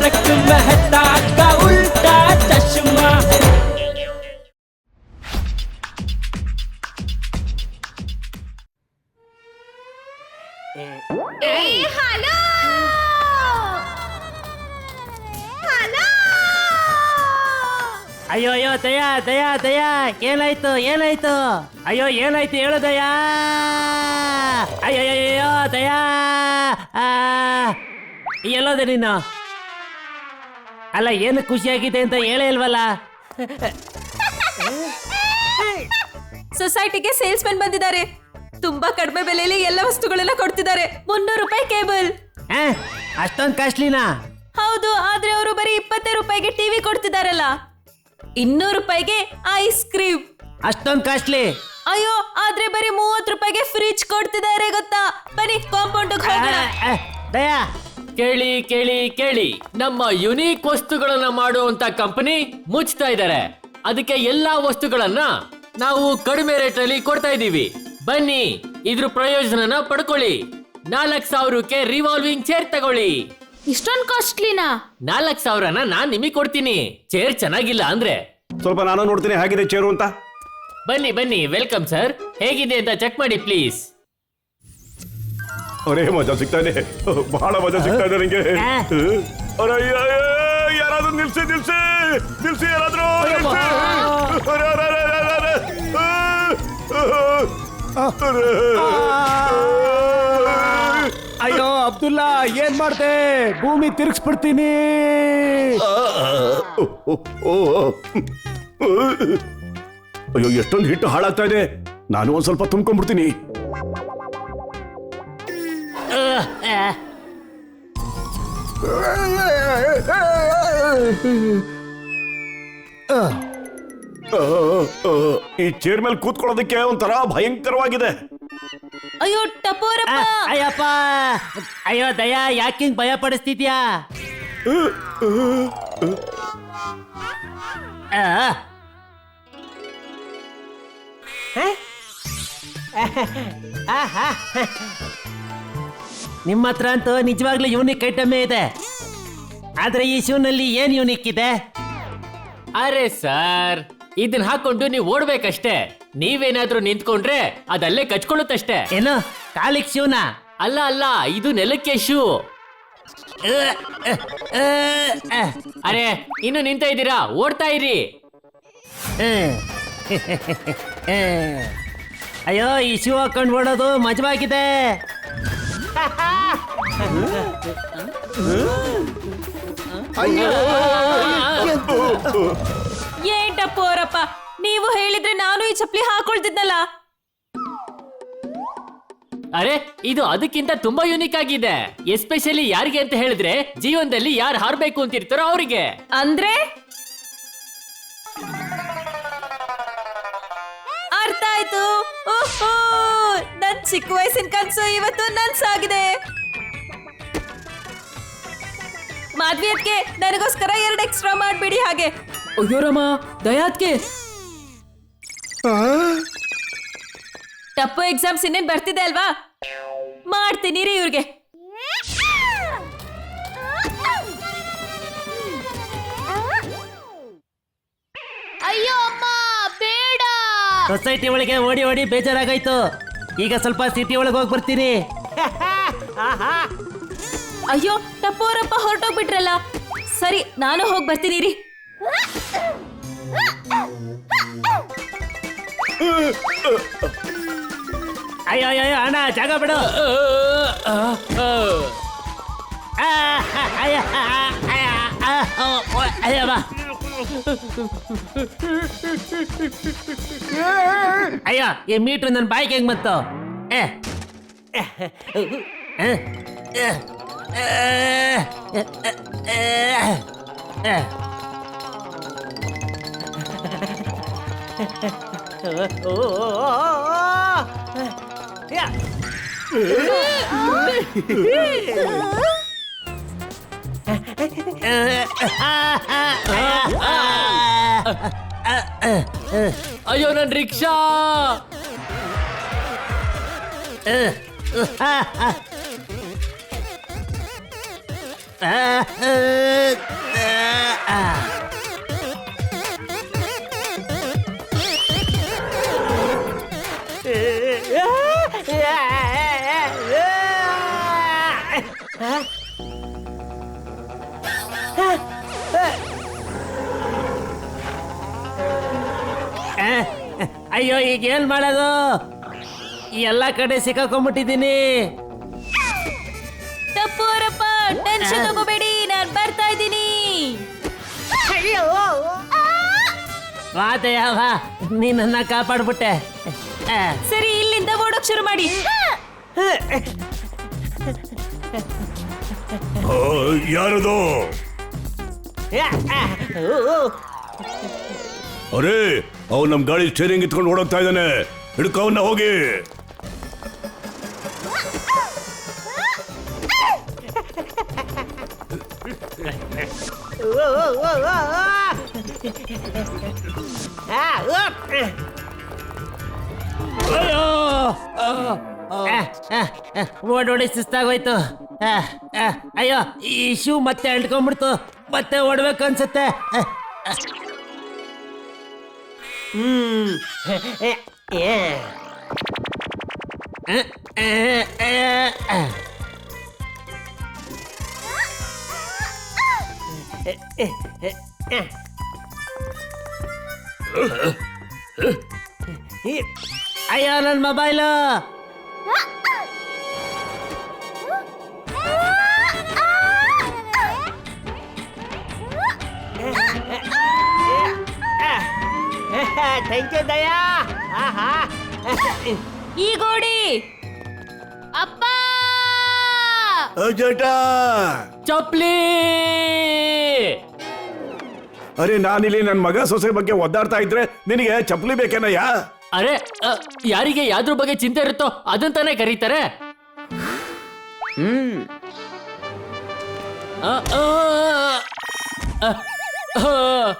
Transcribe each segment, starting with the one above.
तारक मेहता का उल्टा चश्मा ಹಲೋ ಹಲೋ ಅಯ್ಯೋ ಅಯ್ಯೋ ದಯಾ ದಯಾ ದಯಾ ಏನಾಯ್ತು ಏನಾಯ್ತು ಅಯ್ಯೋ ಏನಾಯ್ತು ಹೇಳು ದಯಾ ಅಯ್ಯೋ ಅಯ್ಯೋ ದಯಾ ಆ, ಎಲ್ಲೋದೆ ನೀನು ಅಲ್ಲ ಏನು ಖುಷಿಯಾಗಿದೆ ಅಂತ ಹೇಳೇ ಇಲ್ವಲ್ಲ? ಸೊಸೈಟಿಗೆ ಸೇಲ್ಸ್ ಮ್ಯಾನ್ ಬಂದಿದ್ದಾರೆ. ತುಂಬಾ ಕಡಿಮೆ ಬೆಲೆಯಲ್ಲಿ ಎಲ್ಲ ವಸ್ತುಗಳೆಲ್ಲ ಕೊಡ್ತಿದ್ದಾರೆ. ಮುನ್ನೂರು ರೂಪಾಯಿ ಕೇಬಲ್. ಅಷ್ಟೊಂದು ಅಷ್ಟೊಂದ್ ಕಾಸ್ಟ್ಲಿನಾ? ಹೌದು ಆದ್ರೆ ಅವರು ಬರೀ ಇಪ್ಪತ್ತೈದು ರೂಪಾಯಿಗೆ ಟಿವಿ ಕೊಡ್ತಿದಾರಲ್ಲ. ಇನ್ನೂರು ರೂಪಾಯಿಗೆ ಐಸ್ ಕ್ರೀಮ್. ಅಷ್ಟೊಂದು ಕಾಸ್ಟ್ಲಿ? ಅಯ್ಯೋ ಆದ್ರೆ ಬರೀ ಮೂವತ್ತು ರೂಪಾಯಿಗೆ ಫ್ರಿಜ್ ಕೊಡ್ತಿದ್ದಾರೆ ಗೊತ್ತಾ? ಬನ್ನಿ ಕಾಂಪೌಂಡ್ ಹೋಗೋಣ. ದಯಾ. ಕೇಳಿ ಕೇಳಿ ಕೇಳಿ. ನಮ್ಮ ಯುನೀಕ್ ವಸ್ತುಗಳನ್ನ ಮಾಡುವಂತ ಕಂಪನಿ ಮುಚ್ತಾ ಇದ್ದಾರೆ ಅದಕ್ಕೆ ಎಲ್ಲಾ ವಸ್ತುಗಳನ್ನ ನಾವು ಕಡಿಮೆ ರೇಟ್ ಅಲ್ಲಿ ಕೊಡ್ತಾ ಇದೀವಿ ಬನ್ನಿ ಇದ್ರ ಪ್ರಯೋಜನನ ಪಡ್ಕೊಳ್ಳಿ. ನಾಲ್ಕ್ ಸಾವಿರಕ್ಕೆ ರಿವಾಲ್ವಿಂಗ್ ಚೇರ್ ತಗೊಳ್ಳಿ. ಇಷ್ಟೊಂದು ಕಾಸ್ಟ್ಲಿನಾ ನಾಲ್ಕ್ ಸಾವಿರನ ನಾನ್ ನಿಮಗೆ ಕೊಡ್ತೀನಿ. ಚೇರ್ ಚೆನ್ನಾಗಿಲ್ಲ ಅಂದ್ರೆ. ಸ್ವಲ್ಪ ನಾನು ನೋಡ್ತೀನಿ ಹೇಗಿದೆ ಚೇರು ಅಂತ? ಬನ್ನಿ ಬನ್ನಿ ವೆಲ್ಕಮ್ ಸರ್ ಹೇಗಿದೆ ಅಂತ ಚೆಕ್ ಮಾಡಿ ಪ್ಲೀಸ್ ಅರೇ ಮಜಾ ಸಿಗ್ತಾನೆ. ಇದೆ ಬಹಳ ಮಜಾ ಸಿಗ್ತಾ ಇದೆ ನಂಗೆ. ಆ. ಅರೆ, ಅಯ್ಯ, ಅಯ್ಯ, ಯಾರಾದ್ರೂ ನಿಲ್ಸಿ ನಿಲ್ಸಿ ನಿಲ್ಸಿ ಯಾರಾದ್ರೂ. ಅಯ್ಯೋ ಅಬ್ದುಲ್ಲಾ ಏನ್ ಮಾಡ್ದೆ? ಭೂಮಿ ತಿರ್ಗಿಸ್ಬಿಡ್ತೀನಿ. ಅಯ್ಯೋ ಎಷ್ಟೊಂದು ಹಿಟ್ಟು ಹಾಳಾಗ್ತಾ ಇದೆ. ನಾನು ಒಂದ್ ಸ್ವಲ್ಪ ತುಂಬ್ಕೊಂಡ್ಬಿಡ್ತೀನಿ. ಈ ಚೇರ್ ಮೇಲೆ ಕೂತ್ಕೊಳ್ಳೋದಕ್ಕೆ ಒಂಥರ ಭಯಂಕರವಾಗಿದೆ ಅಯ್ಯೋ ಆ, ಟಪೋರಪ್ಪ ಅಯ್ಯಪ್ಪ ಅಯ್ಯೋ ದಯಾ ಯಾಕಿಂಗ್ ಭಯ ಪಡಿಸ್ತಿದ್ಯಾ ಆ. ಹ? ಆಹಾ. ನಿಮ್ಮ ಹತ್ರ ಅಂತೂ ನಿಜವಾಗ್ಲೂ ಯೂನಿಕ್ ಐಟಮೇ ಇದೆ. ಆದ್ರೆ ಈ ಶೂನಲ್ಲಿ ಏನ್ ಯೂನಿಕ್ ಇದೆ? ಅರೆ ಸರ್ ಇದನ್ನ ಹಾಕೊಂಡು ನೀವು ಓಡ್ಬೇಕಷ್ಟೇ. ನೀವೇನಾದ್ರೂ ನಿಂತ್ಕೊಂಡ್ರೆ ಅದಲ್ಲೇ ಕಚ್ಕೊಳ್ಳುತ್ತಷ್ಟೇ. ಏನು? ಕಾಲಿಕ್ ಶೂನ ಅಲ್ಲ ಅಲ್ಲ ಇದು ನೆಲಕ್ಕೆ ಶೂ ಅರೆ ಇನ್ನು ನಿಂತ ಇದ್ದೀರಾ? ಓಡ್ತಾ ಇರಿ. ಅಯ್ಯೋ ಈ ಶೂ ಹಾಕೊಂಡು ಓಡೋದು ಮಜವಾಗಿದೆ ಏನ್ ಅವರಪ್ಪ ನೀವು ಹೇಳಿದ್ರೆ ನಾನು ಈ ಚಪ್ಪಲಿ ಹಾಕೊಳ್ತಿದ್ನಲ್ಲ? ಅರೆ ಇದು ಅದಕ್ಕಿಂತ ತುಂಬಾ ಯುನಿಕ್ ಆಗಿದೆ. ಎಸ್ಪೆಷಲಿ ಯಾರಿಗೆ ಅಂತ ಹೇಳಿದ್ರೆ ಜೀವನದಲ್ಲಿ ಯಾರು ಹಾರ್ಬೇಕು ಅಂತಿರ್ತಾರೋ ಅವರಿಗೆ. ಅಂದ್ರೆ? ಅರ್ಥ ಆಯ್ತು. ಓಹೋ ನನ್ ಚಿಕ್ಕ ವಯಸ್ಸಿನ ಕನ್ಸು ಇವತ್ತು ನನ್ಸಾಗಿದೆ. ಮಾಧ್ವಿಯತ್ಗೆ ನನಗೋಸ್ಕರ ಎರಡು ಎಕ್ಸ್ಟ್ರಾ ಮಾಡ್ಬಿಡಿ ಹಾಗೆ. ಅಯ್ಯೋ ರಮ ದಯಾತ್ಗೆ ಟಪ್ಪು ಎಕ್ಸಾಮ್ಸ್ ಇನ್ನೇನ್ ಬರ್ತಿದೆ ಅಲ್ವಾ? ಮಾಡ್ತೀನಿ ರೀ ಇವ್ರಿಗೆ. ಅಯ್ಯೋ ಅಮ್ಮ ಬೇಡ. ಸೊಸೈಟಿ ಒಳಗೆ ಓಡಿ ಓಡಿ ಬೇಜಾರಾಗಾಯ್ತು. ಈಗ ಸ್ವಲ್ಪ ಸಿಟಿ ಒಳಗೆ ಹೋಗಿ ಬರ್ತೀನಿ. ಅಯ್ಯೋ ಟಪ್ಪೋರಪ್ಪ ಹೊರಟೋಗ್ಬಿಟ್ರಲ್ಲ. ಸರಿ ನಾನು ಹೋಗಿ ಬರ್ತೀನಿ ರೀ ಅಯ್ಯೋ ಅಯ್ಯೋ ಅಣ್ಣ ಜಾಗ ಬಿಡು. ಅಯ್ಯ, ಈ ಮೀಟ್ರ್ ನನ್ನ ಬಾಯಿಗೆ ಹೆಂಗ್ ಬಂತು? ಏ ಏ, ಏ, ಏ, ಏ, ಏ, ಏ. ಓ, ಓ, ಓ, ಓ, ಓ. ಯಾ. ಅಯ್ಯೋ ನನ್ ರಿಕ್ಷಾ ಅಯ್ಯೋ ಈಗ ಏನ್ ಮಾಡೋದು? ಎಲ್ಲ ಕಡೆ ಸಿಕ್ಕಾಕೊಂಡ್ಬಿಟ್ಟಿದ್ದೀನಿ. ತಪ್ಪೂರಪ್ಪ ಟೆನ್ಷನ್ ತಗೋಬೇಡಿ ನಾನ್ ಬರ್ತಾ ಇದ್ದೀನಿ. ವಾ ದಯಾ ವಾ ನೀನನ್ನ ಕಾಪಾಡ್ಬಿಟ್ಟೆ. ಸರಿ ಇಲ್ಲಿಂದ ಓಡೋಕ್ ಶುರು ಮಾಡಿ. ಆ, ಯಾರದು? ಅರೇ ಅವ್ನು ನಮ್ ಗಾಡಿ ಸ್ಟೇರಿಂಗ್ ಇಟ್ಕೊಂಡು ಓಡೋಗ್ತಾ ಇದ್ದಾನೆ. ಹಿಡ್ಕೊ ಅವನ್ನ ಹೋಗಿ. ಅಯ್ಯೋ ಓಡೋಡಿ ಸುಸ್ತಾಗೋಯ್ತು ಆ, ಆ, ಅಯ್ಯೋ ಈ ಶೂ ಮತ್ತೆ ಅಂಟ್ಕೊಂಡ್ಬಿಡ್ತು ಮತ್ತೆ ಓಡ್ಬೇಕು ಅನ್ಸುತ್ತೆ. ಹ್ಮ್ ಆ. ಅಯ್ಯೋ ನನ್ನ ಮೊಬೈಲು ಥ್ಯಾಂಕ್ ಯು ದಯಾ ಈ ಗೋಡಿ ಅಪ್ಪ ಅಜಟ ಚಪ್ಲಿ ಅರೆ ನಾನಿಲ್ಲಿ ನನ್ನ ಮಗ ಸೊಸೆ ಬಗ್ಗೆ ಒದ್ದಾಡ್ತಾ ಇದ್ರೆ ನಿನಗೆ ಚಪ್ಪಲಿ ಬೇಕೇನಯ್ಯ? ಅರೆ ಅ, ಯಾರಿಗೆ ಯಾವ್ದ್ರ ಬಗ್ಗೆ ಚಿಂತೆ ಇರುತ್ತೋ ಅದನ್ನ ತಾನೇ ಕರೀತಾರೆ. ಆ, ಆ, ಆ, ಆ.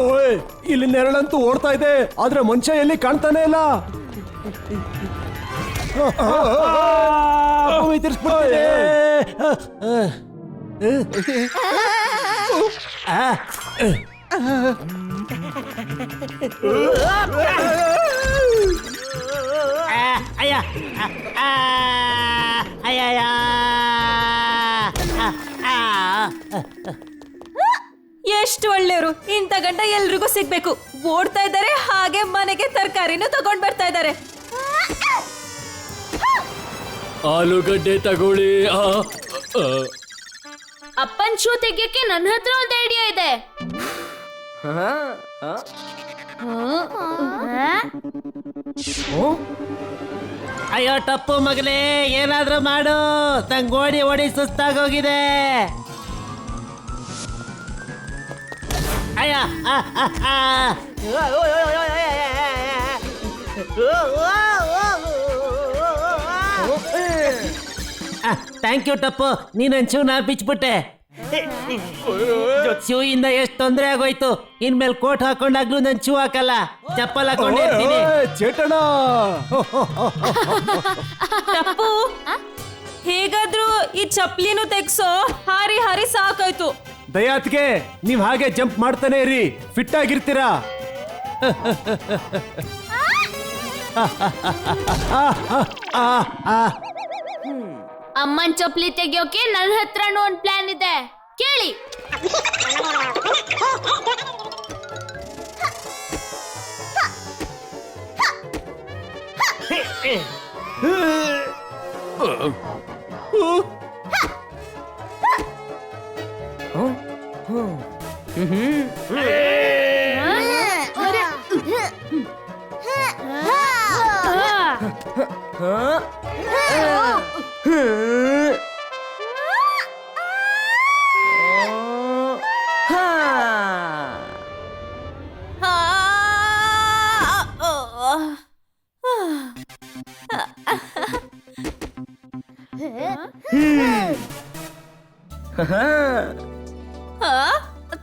ಓಯ್ ಇಲ್ಲಿ ನೆರಳಂತೂ ಓಡ್ತಾ ಇದೆ. ಆದ್ರೆ ಮನುಷ್ಯ ಎಲ್ಲಿ ಕಾಣ್ತಾನೆ ಇಲ್ಲ? ಅಯ್ಯ ಅಯ್ಯ. ಎಷ್ಟು ಒಳ್ಳೆಯವರು ಇಂಥ ಗಂಡ ಎಲ್ರಿಗೂ ಸಿಗ್ಬೇಕು ಓಡ್ತಾ ಇದ್ದಾರೆ, ಹಾಗೆ ಮನೆಗೆ ತರಕಾರಿನೂ ತಗೊಂಡ್ ಬರ್ತಾ ಇದ್ದಾರೆ ಆಲೂಗಡ್ಡೆ ತಗೊಳ್ಳಿ. ಆ, ಆ. ಅಪ್ಪನ್ ಶೂ ತೆಗಿಯಕ್ಕೆ ನನ್ನ ಹತ್ರ ಒಂದು ಐಡಿಯಾ ಇದೆ. ಅಯ್ಯೋ ಟಪ್ಪು ಮಗಲೇ ಏನಾದ್ರೂ ಮಾಡು. ತಂಗ್ ಓಡಿ ಓಡಿ ಸುಸ್ತಾಗೋಗಿದೆ. ಅಯ್ಯ ಆ, ಆ, ಆ. ಥ್ಯಾಂಕ್ ಯು ಟಪ್ಪು ನೀನ್ ಶೂನ ಬಿಚ್ಬಿಟ್ಟೆ. ಶೂ ಇಂದ ಎಷ್ಟು ತೊಂದರೆ ಆಗೋಯ್ತು. ಇನ್ಮೇಲೆ ಕೋಟ್ ಹಾಕೊಂಡಾಗ್ಲೂ ನನ್ ಶೂ ಹಾಕಲ್ಲ. ಚಪ್ಪಲ್ ಹಾಕೊಂಡೇ ಇರ್ತೀನಿ ಓಯ್, ಚೇಟಣ್ಣ ತಪ್ಪು. ಹೇಗಾದ್ರೂ ಈ ಚಪ್ಪಲಿನೂ ತೆಗ್ಸೋ ಹಾರಿ ಹಾರಿ ಸಾಕಾಯ್ತು. ದಯಾತ್ಗೆ ನೀವ್ ಹಾಗೆ ಜಂಪ್ ಮಾಡ್ತಾನೆ ಇರಿ. ಫಿಟ್ ಆಗಿರ್ತೀರಾ? ಅಮ್ಮನ್ ಚಪ್ಲಿ ತೆಗಿಯೋಕೆ ನನ್ನ ಹತ್ರನೂ ಒಂದ್ ಪ್ಲಾನ್ ಇದೆ ಕೇಳಿ ಆ,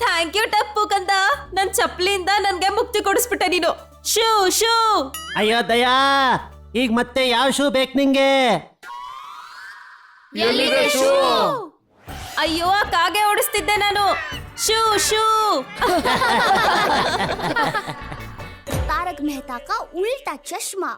ಥ್ಯಾಂಕ್ ಯು ಟಪ್ಪು ಕಂದ ನನ್ ಚಪ್ಲಿಯಿಂದ ನನ್ಗೆ ಮುಕ್ತಿ ಕೊಡಿಸ್ಬಿಟ್ಟೆ ನೀನು ಶೂ ಶೂ ಅಯ್ಯೋ ದಯಾ ಈಗ ಮತ್ತೆ ಯಾವ ಶೂ ಬೇಕು ನಿಂಗೆ ಅಯ್ಯೋ ಆ ಕಾಗೆ ಓಡಿಸ್ತಿದ್ದೆ ನಾನು ಶೂ ಶೂ तारक मेहता का उल्टा चश्मा